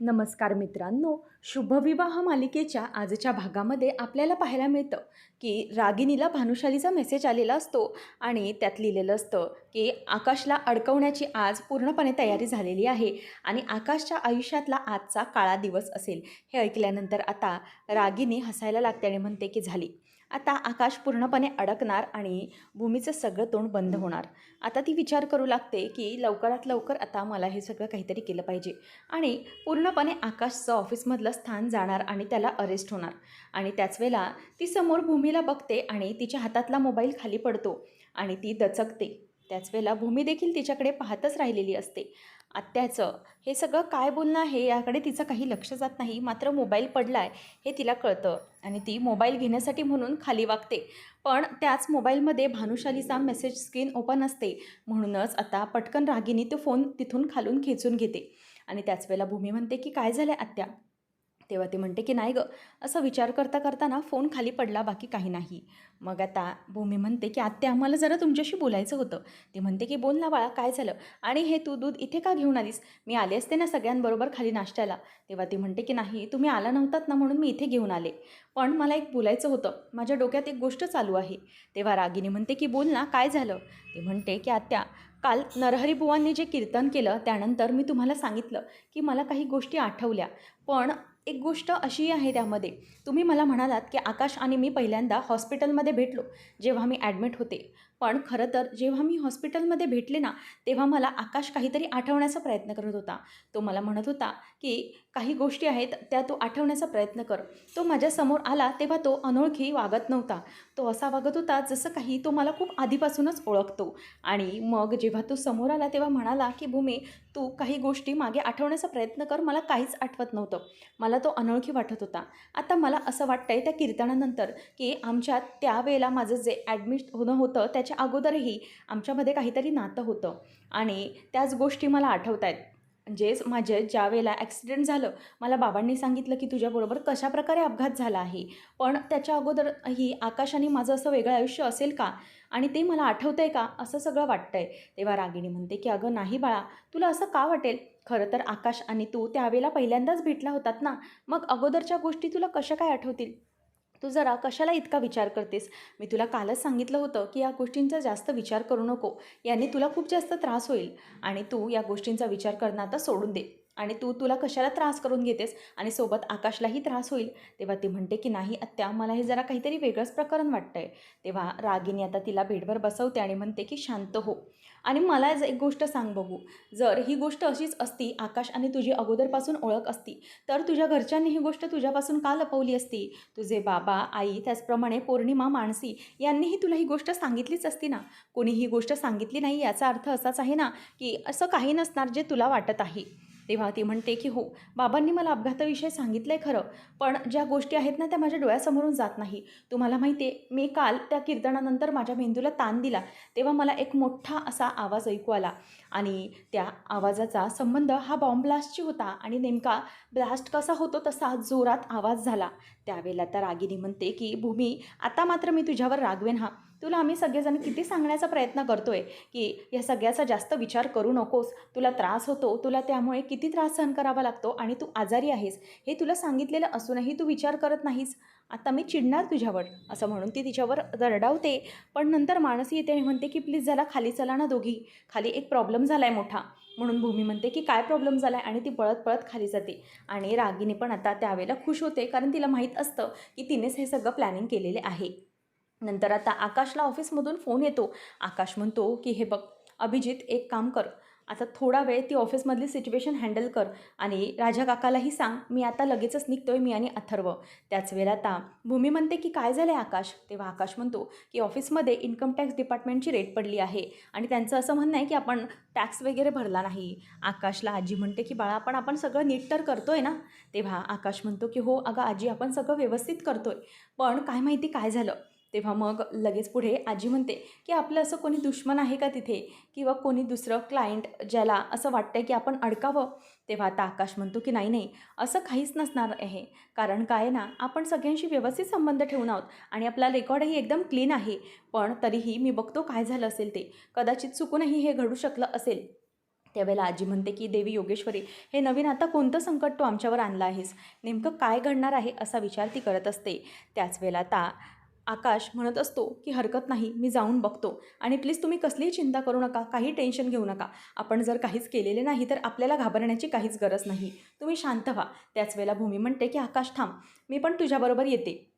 नमस्कार मित्रांनो शुभविवाह मालिकेच्या आजच्या भागामध्ये आपल्याला पाहायला मिळतं की रागिनीला भानुशालीचा मेसेज आलेला असतो आणि त्यात लिहिलेलं असतं की आकाशला अडकवण्याची आज पूर्णपणे तयारी झालेली आहे आणि आकाशच्या आयुष्यातला आजचा काळा दिवस असेल. हे ऐकल्यानंतर आता रागिनी हसायला लागते आणि म्हणते की झाली. आता आकाश पूर्णपणे अडकणार आणि भूमीचं सगळं तोंड बंद होणार. आता ती विचार करू लागते की लवकरात लवकर आता मला हे सगळं काहीतरी केलं पाहिजे. आणि पूर्णपणे आकाशचं ऑफिसमधलं स्थान जाणार आणि त्याला अरेस्ट होणार. आणि त्याच वेळेला ती समोर भूमीला बघते आणि तिच्या हातातला मोबाईल खाली पडतो आणि ती दचकते. त्याच वेळेला भूमी देखील तिच्याकडे पाहतच राहिलेली असते. आत्याचं हे सगळं काय बोलणं आहे याकडे तिचं काही लक्ष जात नाही मात्र मोबाईल पडला आहे हे तिला कळतं आणि ती मोबाईल घेण्यासाठी म्हणून खाली वागते. पण त्याच मोबाईलमध्ये भानुशालीचा मेसेज स्क्रीन ओपन असते. म्हणूनच आता पटकन रागिनी तो फोन तिथून खालून खेचून घेते. आणि त्याच वेळेला भूमी म्हणते की काय झालं आत्या? तेव्हा ती म्हणते की नाही गं. असं विचार करता करताना फोन खाली पडला बाकी काही नाही. मग आता भूमी म्हणते की आत्या आम्हाला जरा तुमच्याशी बोलायचं होतं. ती म्हणते की बोल ना बाळा काय झालं? आणि हे तू दूध इथे का घेऊन आलीस? मी आले असते ना सगळ्यांबरोबर खाली नाश्त्याला. तेव्हा ती म्हणते की नाही तुम्ही आला नव्हतात ना म्हणून मी इथे घेऊन आले. पण मला एक बोलायचं होतं. माझ्या डोक्यात एक गोष्ट चालू आहे. तेव्हा रागिनी म्हणते की बोल ना काय झालं? ते म्हणते की आत्या काल नरहरी बुवांनी जे कीर्तन केलं त्यानंतर मी तुम्हाला सांगितलं की मला काही गोष्टी आठवल्या. पण एक गोष्ट अशी आहे त्यामध्ये. तुम्ही मला म्हणालात की आकाश आणि मी पहिल्यांदा हॉस्पिटलमध्ये भेटलो जेव्हा मी ॲडमिट होते. पण खरं तर जेव्हा मी हॉस्पिटलमध्ये भेटले ना तेव्हा मला आकाश काहीतरी आठवण्याचा प्रयत्न करत होता. तो मला म्हणत होता की काही गोष्टी आहेत त्या तो आठवण्याचा प्रयत्न कर. तो माझ्यासमोर आला तेव्हा तो अनोळखी वागत नव्हता. तो असा वागत होता जसं काही तो मला खूप आधीपासूनच ओळखतो. आणि मग जेव्हा तो समोर आला तेव्हा म्हणाला की भूमी तू काही गोष्टी मागे आठवण्याचा प्रयत्न कर मला काहीच आठवत नव्हतं. मला तो अनोळखी वाटत होता. आता मला असं वाटतं आहे त्या कीर्तनानंतर की आमच्यात त्यावेळेला माझं जे ॲडमिट होणं होतं त्या त्याच्या अगोदरही आमच्यामध्ये काहीतरी नातं होतं. आणि त्याच गोष्टी मला आठवत आहेत म्हणजेच माझे ज्या वेळेला ॲक्सिडेंट झालं मला बाबांनी सांगितलं की तुझ्याबरोबर कशा प्रकारे अपघात झाला आहे. पण त्याच्या अगोदरही आकाशाने माझं असं वेगळं आयुष्य असेल का? आणि ते मला आठवतं आहे का? असं सगळं वाटतं आहे तेव्हा रागिणी म्हणते की अगं नाही बाळा तुला असं का वाटेल? खरं तर आकाश आणि तू त्यावेळेला पहिल्यांदाच भेटला होतात ना? मग अगोदरच्या गोष्टी तुला कशा काय आठवतील? तू जरा कशाला इतका विचार करतेस? मी तुला कालच सांगितलं होतं की या गोष्टींचा जास्त विचार करू नको. याने तुला खूप जास्त त्रास होईल. आणि तू या गोष्टींचा विचार करणं आता सोडून दे. आणि तू तुला कशाला त्रास करून घेतेस? आणि सोबत आकाशलाही त्रास होईल. तेव्हा ती म्हणते की नाही आत्या मला हे जरा काहीतरी वेगळंच प्रकरण वाटतं आहे तेव्हा रागिनी आता तिला बेडवर बसवते आणि म्हणते की शांत हो. आणि मला एक गोष्ट सांग बघू. जर ही गोष्ट अशीच असती आकाश आणि तुझी अगोदरपासून ओळख असती तर तुझ्या घरच्यांनी ही गोष्ट तुझ्यापासून का लपवली असती? तुझे बाबा आई त्याचप्रमाणे पौर्णिमा मानसी यांनीही तुला ही गोष्ट सांगितलीच असती ना? कोणी ही गोष्ट सांगितली नाही याचा अर्थ असाच आहे ना की असं काही नसणार जे तुला वाटत आहे? तेव्हा ती म्हणते की हो बाबांनी मला अपघाताविषयी सांगितलं आहे खरं पण ज्या गोष्टी आहेत ना त्या माझ्या डोळ्यासमोरून जात नाही. तुम्हाला माहिती आहे मी काल त्या कीर्तनानंतर माझ्या मेंदूला ताण दिला तेव्हा मला एक मोठा असा आवाज ऐकू आला. आणि त्या आवाजाचा संबंध हा बॉम्ब ब्लास्टची होता आणि नेमका ब्लास्ट कसा होतो तसा जोरात आवाज झाला. त्यावेळेला त्या रागिनी म्हणते की भूमी आता मात्र मी तुझ्यावर रागवेन हा. तुला आम्ही सगळेजण किती सांगण्याचा प्रयत्न करतो आहे की या सगळ्याचा जास्त विचार करू नकोस. तुला त्रास होतो तुला त्यामुळे किती त्रास सहन करावा लागतो आणि तू आजारी आहेस. हे तुला सांगितलेलं असूनही तू विचार करत नाहीस. आता मी चिडणार तुझ्यावर असं म्हणून ती तिच्यावर दरडावते पण नंतर मानसी येते आणि म्हणते की प्लीज जरा खाली चला ना दोघी. खाली एक प्रॉब्लेम झाला आहे मोठा. म्हणून भूमी म्हणते की काय प्रॉब्लेम झाला आहे आणि ती पळत पळत खाली जाते. आणि रागिनी पण आता त्यावेळेला खुश होते कारण तिला माहीत असतं की तिनेच हे सगळं प्लॅनिंग केलेले आहे. नंतर आता आकाशला ऑफिसमधून फोन येतो. आकाश म्हणतो की हे बघ अभिजित एक काम कर. आता थोडा वेळ ती ऑफिसमधली सिच्युएशन हँडल कर आणि राजा काकालाही सांग मी आता लगेचच निघतोय मी आणि अथर्व. त्याच वेळेला आता भूमी म्हणते की काय झालं आहे आकाश? तेव्हा आकाश म्हणतो की ऑफिसमध्ये इन्कम टॅक्स डिपार्टमेंटची रेट पडली आहे आणि त्यांचं असं म्हणणं आहे की आपण टॅक्स वगैरे भरला नाही. आकाशला आजी म्हणते की बाळा पण आपण सगळं नीट तर करतोय ना? तेव्हा आकाश म्हणतो की हो अगं आजी आपण सगळं व्यवस्थित करतोय. पण काय माहिती काय झालं? तेव्हा मग लगेच पुढे आजी म्हणते की आपलं असं कोणी दुश्मन आहे का तिथे? किंवा कोणी दुसरं क्लायंट ज्याला असं वाटतंय की आपण अडकावं? तेव्हा आता आकाश म्हणतो की नाही नाही असं काहीच नसणार आहे. कारण काय आहे ना आपण सगळ्यांशी व्यवस्थित संबंध ठेवून आहोत आणि आपला रेकॉर्डही एकदम क्लीन आहे. पण तरीही मी बघतो काय झालं असेल ते. कदाचित चुकूनही हे घडू शकलं असेल. त्यावेळेला आजी म्हणते की देवी योगेश्वरी हे नवीन आता कोणतं संकट तू आमच्यावर आणलं आहेस? नेमकं काय घडणार आहे असा विचार ती करत असते. त्याच वेळेला आता आकाश म्हणत असतो की हरकत नाही मी जाऊन बघतो. आणि प्लीज तुम्ही कसलीही चिंता करू नका काही टेन्शन घेऊ नका. आपण जर काहीच केलेले नाही तर आपल्याला घाबरण्याची काहीच गरज नाही. तुम्ही शांत व्हा. त्याच वेळेला भूमी म्हणते की आकाश थांब. मी पण तुझ्याबरोबर येते.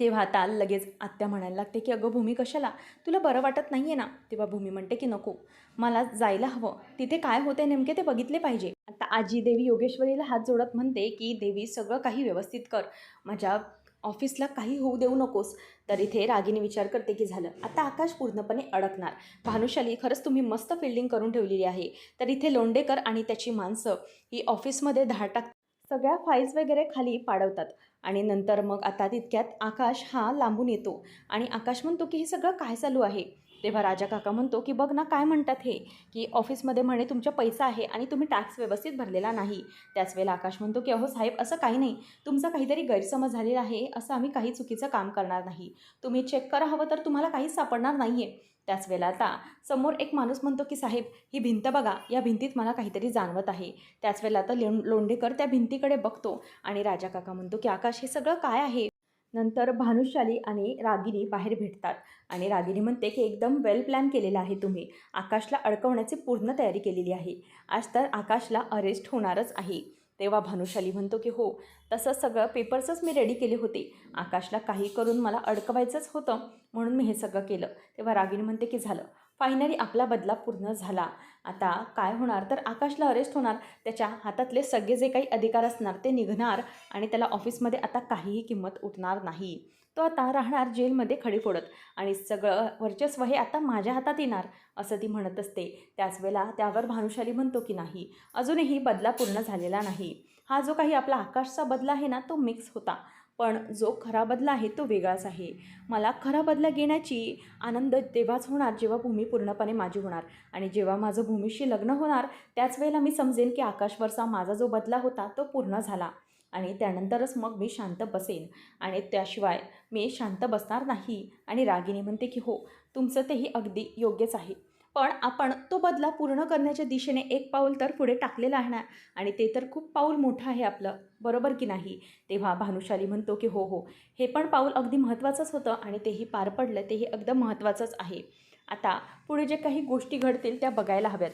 तेव्हा आता लगेच आत्या म्हणायला लागते की अगं भूमी कशाला? तुला बरं वाटत नाही आहे ना? तेव्हा भूमी म्हणते की नको. मला जायला हवं. तिथे काय होते नेमके ते बघितले पाहिजे. आता आजी देवी योगेश्वरीला हात जोडत म्हणते की देवी सगळं काही व्यवस्थित कर. माझ्या ऑफिसला काही होऊ देऊ नकोस. तर इथे रागीने विचार करते की झालं आता आकाश पूर्णपणे अडकणार. भानुशाली खरंच तुम्ही मस्त फिल्डिंग करून ठेवलेली आहे. तर इथे लोंडेकर आणि त्याची माणसं ही ऑफिसमध्ये धाडटाक सगळ्या फाईल्स वगैरे खाली पाडवतात. आणि नंतर मग आता तितक्यात आकाश हा लांबून येतो. आणि आकाश म्हणतो की हे सगळं काय चालू आहे? तेव्हा राजा काका म्हणतो की बघ ना काय म्हणतात हे? की ऑफिसमध्ये म्हणे तुमचा पैसा आहे आणि तुम्ही टॅक्स व्यवस्थित भरलेला नाही. त्याच वेळेला आकाश म्हणतो की अहो साहेब असं काही नाही. तुमचा काहीतरी गैरसमज झालेला आहे. असं आम्ही काही चुकीचं काम करणार नाही. तुम्ही चेक करा हवं तर तुम्हाला काहीच सापडणार नाही आहे त्याच वेळेला आता समोर एक माणूस म्हणतो की साहेब ही भिंत बघा. या भिंतीत मला काहीतरी जाणवत आहे. त्याच वेळेला आता लों लोंढेकर त्या भिंतीकडे बघतो आणि राजा काका म्हणतो की आकाश हे सगळं काय आहे? नंतर भानुशाली आणि रागिनी बाहेर भेटतात. आणि रागिनी म्हणते की एकदम वेल प्लॅन केलेला आहे तुम्ही. आकाशला अडकवण्याची पूर्ण तयारी केलेली आहे. आज तर आकाशला अरेस्ट होणारच आहे. तेव्हा भानुशाली म्हणतो की हो तसं सगळं पेपर्सच मी रेडी केले होते. आकाशला काही करून मला अडकवायचंच होतं म्हणून मी हे सगळं केलं. तेव्हा रागिनी म्हणते की झालं. फायनली आपला बदला पूर्ण झाला. आता काय होणार? तर आकाशला अरेस्ट होणार. त्याच्या हातातले सगळे जे काही अधिकार असणार ते निघणार आणि त्याला ऑफिसमध्ये आता काहीही किंमत उठणार नाही. तो आता राहणार जेलमध्ये खडी फोडत आणि सगळं वर्चस्व हे आता माझ्या हातात येणार असं ती म्हणत असते. त्याच वेळेला त्यावर भानुशाली म्हणतो की नाही अजूनही बदला पूर्ण झालेला नाही. हा जो काही आपला आकाशचा बदला आहे ना तो मिक्स होता. पण जो खरा बदला आहे तो वेगळाच आहे. मला खरा बदला घेण्याची आनंद तेव्हाच होणार जेव्हा भूमी पूर्णपणे माझी होणार. आणि जेव्हा माझं भूमीशी लग्न होणार त्याच वेळेला मी समजेन की आकाशवरचा माझा जो बदला होता तो पूर्ण झाला. आणि त्यानंतरच मग मी शांत बसेन. आणि त्याशिवाय मी शांत बसणार नाही. आणि रागिनी म्हणते की हो तुमचं तेही अगदी योग्यच आहे. पण आपण तो बदला पूर्ण करण्याच्या दिशेने एक पाऊल तर पुढे टाकलेलं आहे ना आणि ते तर खूप पाऊल मोठं आहे आपलं. बरोबर की नाही? तेव्हा भानुशाली म्हणतो की हो हो. हे पण पाऊल अगदी महत्त्वाचंच होतं आणि तेही पार पडलं. तेही अगदी महत्त्वाचंच आहे. आता पुढे जे काही गोष्टी घडतील त्या बघायला हव्यात.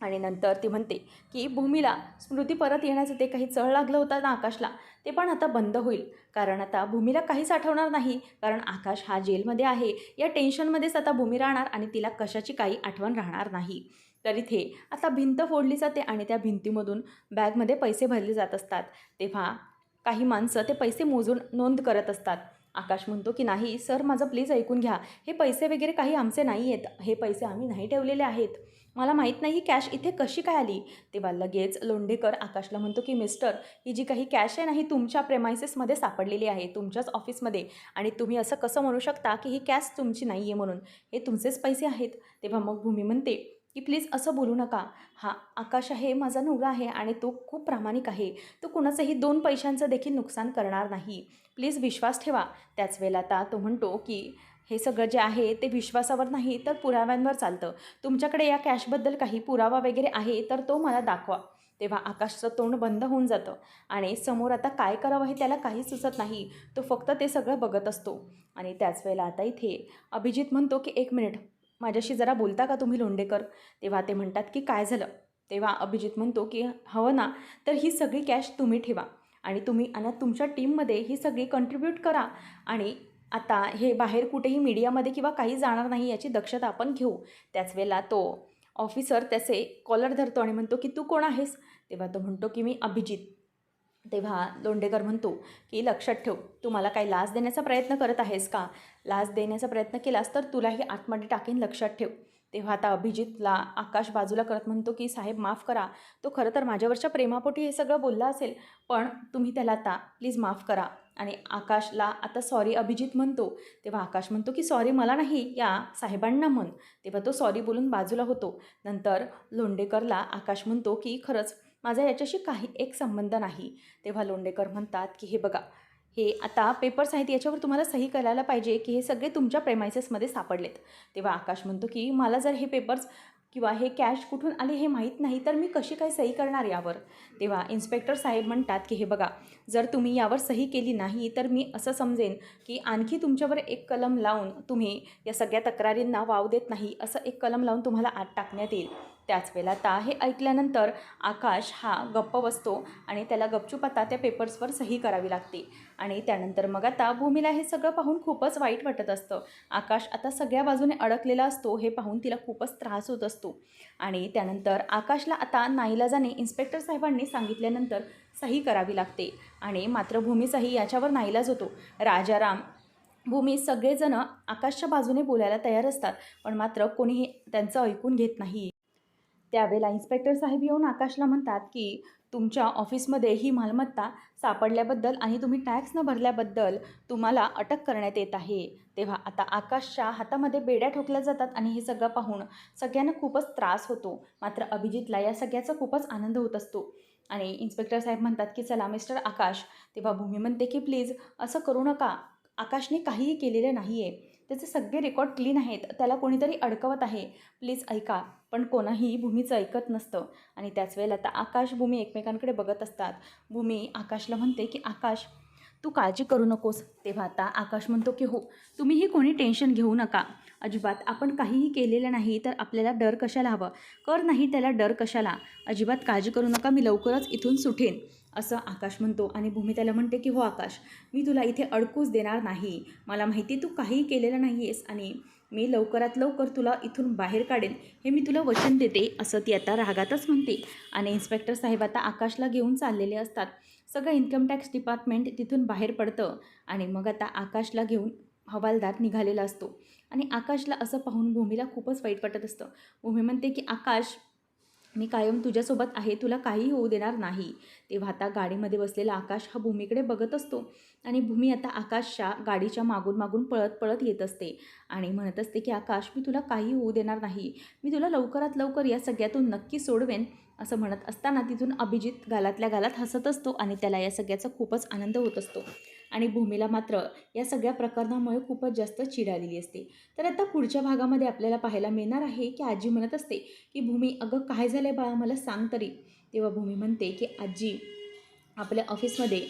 आणि नंतर ती म्हणते की भूमीला स्मृती परत येण्याचं ते काही चळ लागलं होतं ना आकाशला. ते पण आता बंद होईल. कारण आता भूमीला काहीच आठवणार नाही. कारण आकाश हा जेलमध्ये आहे. या टेन्शनमध्येच आता भूमी राहणार आणि तिला कशाची काही आठवण राहणार नाही. तर इथे आता भिंत फोडली जाते आणि त्या भिंतीमधून बॅगमध्ये पैसे भरले जात असतात. तेव्हा काही माणसं ते पैसे मोजून नोंद करत असतात. आकाश म्हणतो की नाही सर माझं प्लीज ऐकून घ्या. हे पैसे वगैरे काही आमचे नाही आहेत हे पैसे आम्ही नाही ठेवलेले आहेत. मला माहीत नाही ही कॅश इथे कशी काय आली. तेव्हा लगेच लोंढेकर आकाशला म्हणतो की मिस्टर ही जी काही कॅश आहे ना ही तुमच्या प्रेमायसेसमध्ये सापडलेली आहे तुमच्याच ऑफिसमध्ये आणि तुम्ही असं कसं म्हणू शकता की ही कॅश तुमची नाही आहे म्हणून. हे तुमचेच पैसे आहेत. तेव्हा मग भूमी म्हणते की प्लीज असं बोलू नका. हा आकाश आहे माझा नवरा आहे आणि तो खूप प्रामाणिक आहे. तो कुणाचंही दोन पैशांचं देखील नुकसान करणार नाही. प्लीज विश्वास ठेवा. त्याच वेळेला आता तो म्हणतो की हे सगळं जे आहे ते विश्वासावर नाही तर पुराव्यांवर चालतं. तुमच्याकडे या कॅशबद्दल काही पुरावा वगैरे आहे तर तो मला दाखवा. तेव्हा आकाशचं तोंड बंद होऊन जातं आणि समोर आता काय करावं हे त्याला काही सुचत नाही. तो फक्त ते सगळं बघत असतो. आणि त्याच वेळेला आता इथे अभिजित म्हणतो की एक मिनिट माझ्याशी जरा बोलता का तुम्ही लोंडेकर? तेव्हा ते म्हणतात की काय झालं? तेव्हा अभिजित म्हणतो की हवं ना तर ही सगळी कॅश तुम्ही ठेवा आणि तुम्ही आणि तुमच्या टीममध्ये ही सगळी कंट्रीब्यूट करा आणि आता हे बाहेर कुठेही मीडियामध्ये किंवा काही जाणार नाही याची दक्षता आपण घेऊ. त्याच वेळेला तो ऑफिसर त्याचे कॉलर धरतो आणि म्हणतो की तू कोण आहेस? तेव्हा तो म्हणतो की मी अभिजित. तेव्हा लोंडेकर म्हणतो की लक्षात ठेव तू मला काही लाच देण्याचा प्रयत्न करत आहेस का? लाच देण्याचा प्रयत्न केलास तर तुलाही आतमध्ये टाकेन लक्षात ठेव. तेव्हा आता अभिजितला आकाश बाजूला करत म्हणतो की साहेब माफ करा. तो खरं तर माझ्यावरच्या प्रेमापोटी हे सगळं बोलला असेल पण तुम्ही त्याला आता प्लीज माफ करा. आणि आकाशला आता सॉरी अभिजित म्हणतो तेव्हा आकाश म्हणतो की सॉरी मला नाही या साहेबांना म्हण. तेव्हा तो सॉरी बोलून बाजूला होतो. नंतर लोंडेकरला आकाश म्हणतो की खरंच माझा याच्याशी काही एक संबंध नाही. तेव्हा लोंडेकर म्हणतात की हे बघा हे आता पेपर्स आहेत याच्यावर तुम्हाला सही करायला पाहिजे की हे सगळे तुमच्या प्रेमायसेसमध्ये सापडलेत. तेव्हा आकाश म्हणतो की मला जर हे पेपर्स किंवा हे कॅश कुठून आले हे माहीत नाही तर मी कशी काय सही करणार यावर? तेव्हा इन्स्पेक्टर साहेब म्हणतात की हे बघा जर तुम्ही यावर सही केली नाही तर मी असं समजेन की आणखी तुमच्यावर एक कलम लावून तुम्ही या सगळ्या तक्रारींना वाव देत नाही असं एक कलम लावून तुम्हाला आत टाकण्यात येईल. त्याच वेळेला ता हे ऐकल्यानंतर आकाश हा गप्प बसतो आणि त्याला गपचूप आता त्या पेपर्सवर सही करावी लागते. आणि त्यानंतर मग आता भूमीला हे सगळं पाहून खूपच वाईट वाटत असतं. आकाश आता सगळ्या बाजूने अडकलेला असतो हे पाहून तिला खूपच त्रास होत असतो. आणि त्यानंतर आकाशला आता नाईलाजाने इन्स्पेक्टर साहेबांनी सांगितल्यानंतर सही करावी लागते. आणि मात्र भूमीचाही याच्यावर नाईलाज होतो. राजाराम भूमी सगळेजण आकाशच्या बाजूने बोलायला तयार असतात. पण मात्र कोणीही त्यांचं ऐकून घेत नाही. त्यावेळेला इन्स्पेक्टर साहेब येऊन आकाशला म्हणतात की तुमच्या ऑफिसमध्ये ही मालमत्ता सापडल्याबद्दल आणि तुम्ही टॅक्स न भरल्याबद्दल तुम्हाला अटक करण्यात येत आहे. तेव्हा आता आकाशच्या हातामध्ये बेड्या ठोकल्या जातात आणि हे सगळं पाहून सगळ्यांना खूपच त्रास होतो. मात्र अभिजितला या सगळ्याचा खूपच आनंद होत असतो. आणि इन्स्पेक्टर साहेब म्हणतात की चला मिस्टर आकाश तेव्हा भूमी म्हणते की प्लीज असं करू नका. आकाशने काहीही केलेलं नाही आहे त्याचे सगळे रेकॉर्ड क्लीन आहेत. त्याला कोणीतरी अडकवत आहे. प्लीज ऐका. पण कोणाही भूमीचं ऐकत नसतं. आणि त्याच वेळेला आता आकाश भूमी एकमेकांकडे बघत असतात. भूमी आकाशला म्हणते की आकाश तू काळजी करू नकोस. तेव्हा आता आकाश म्हणतो की हो तुम्हीही कोणी टेन्शन घेऊ नका. अजिबात आपण काहीही केलेलं नाही तर आपल्याला डर कशाला हवं? कर नाही त्याला डर कशाला? अजिबात काळजी करू नका मी लवकरच इथून सुटेन. असं आकाश म्हणतो आणि भूमी त्याला म्हणते की हो आकाश मी तुला इथे अडकूच देणार नाही. मला माहिती तू काहीही केलेलं नाही आहेस आणि मी लवकरात लवकर तुला इथून बाहेर काढेन. हे मी तुला वचन देते असं ती आता रागातच म्हणते. आणि इन्स्पेक्टर साहेब आता आकाशला घेऊन चाललेले असतात. सगळं इन्कम टॅक्स डिपार्टमेंट तिथून बाहेर पडतं आणि मग आता आकाशला घेऊन हवालदार निघालेला असतो. आणि आकाशला असं पाहून भूमीला खूपच वाईट वाटत असतं. भूमी म्हणते की आकाश मी कायम तुझ्यासोबत आहे. तुला काही होऊ देणार नाही. तेव्हा आता गाडीमध्ये बसलेला आकाश हा भूमीकडे बघत असतो आणि भूमी आता आकाशच्या गाडीच्या मागून मागून पळत पळत येत असते आणि म्हणत असते की आकाश मी तुला काही होऊ देणार नाही. मी तुला लवकरात लवकर या सगळ्यातून नक्की सोडवेन. असं म्हणत असताना तिथून अभिजित गालातल्या गालात हसत असतो आणि त्याला या सगळ्याचा खूपच आनंद होत असतो. आणि भूमीला मात्र या सगळ्या प्रकरणामुळे खूपच जास्त चिड आलेली असते. तर आता पुढच्या भागामध्ये आपल्याला पाहायला मिळणार आहे की आजी म्हणत असते की भूमी अगं काय झालं आहे बाळा? मला सांग तरी. तेव्हा भूमी म्हणते की आजी आपल्या ऑफिसमध्ये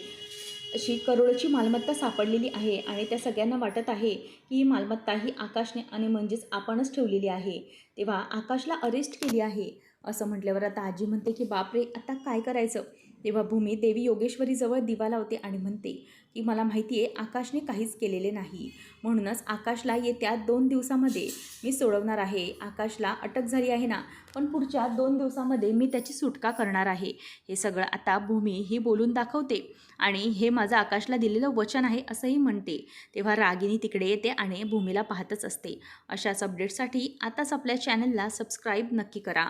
अशी करोडची मालमत्ता सापडलेली आहे आणि त्या सगळ्यांना वाटत आहे की ही मालमत्ता ही आकाशने आणि म्हणजेच आपणच ठेवलेली आहे. तेव्हा आकाशला अरेस्ट केली आहे. असं म्हटल्यावर आता आजी म्हणते की बापरे आता काय करायचं? तेव्हा भूमी देवी योगेश्वरीजवळ दिवा लावते आणि म्हणते की मला माहिती आहे आकाशने काहीच केलेले नाही. म्हणूनच आकाशला येत्या दोन दिवसामध्ये मी सोडवणार आहे. आकाशला अटक झाली आहे ना पण पुढच्या दोन दिवसामध्ये मी त्याची सुटका करणार आहे. हे सगळं आता भूमी ही बोलून दाखवते आणि हे माझं आकाशला दिलेलं वचन आहे असंही म्हणते. तेव्हा रागिनी तिकडे येते आणि भूमीला पाहतच असते. अशाच अपडेटसाठी आताच आपल्या चॅनलला सबस्क्राईब नक्की करा.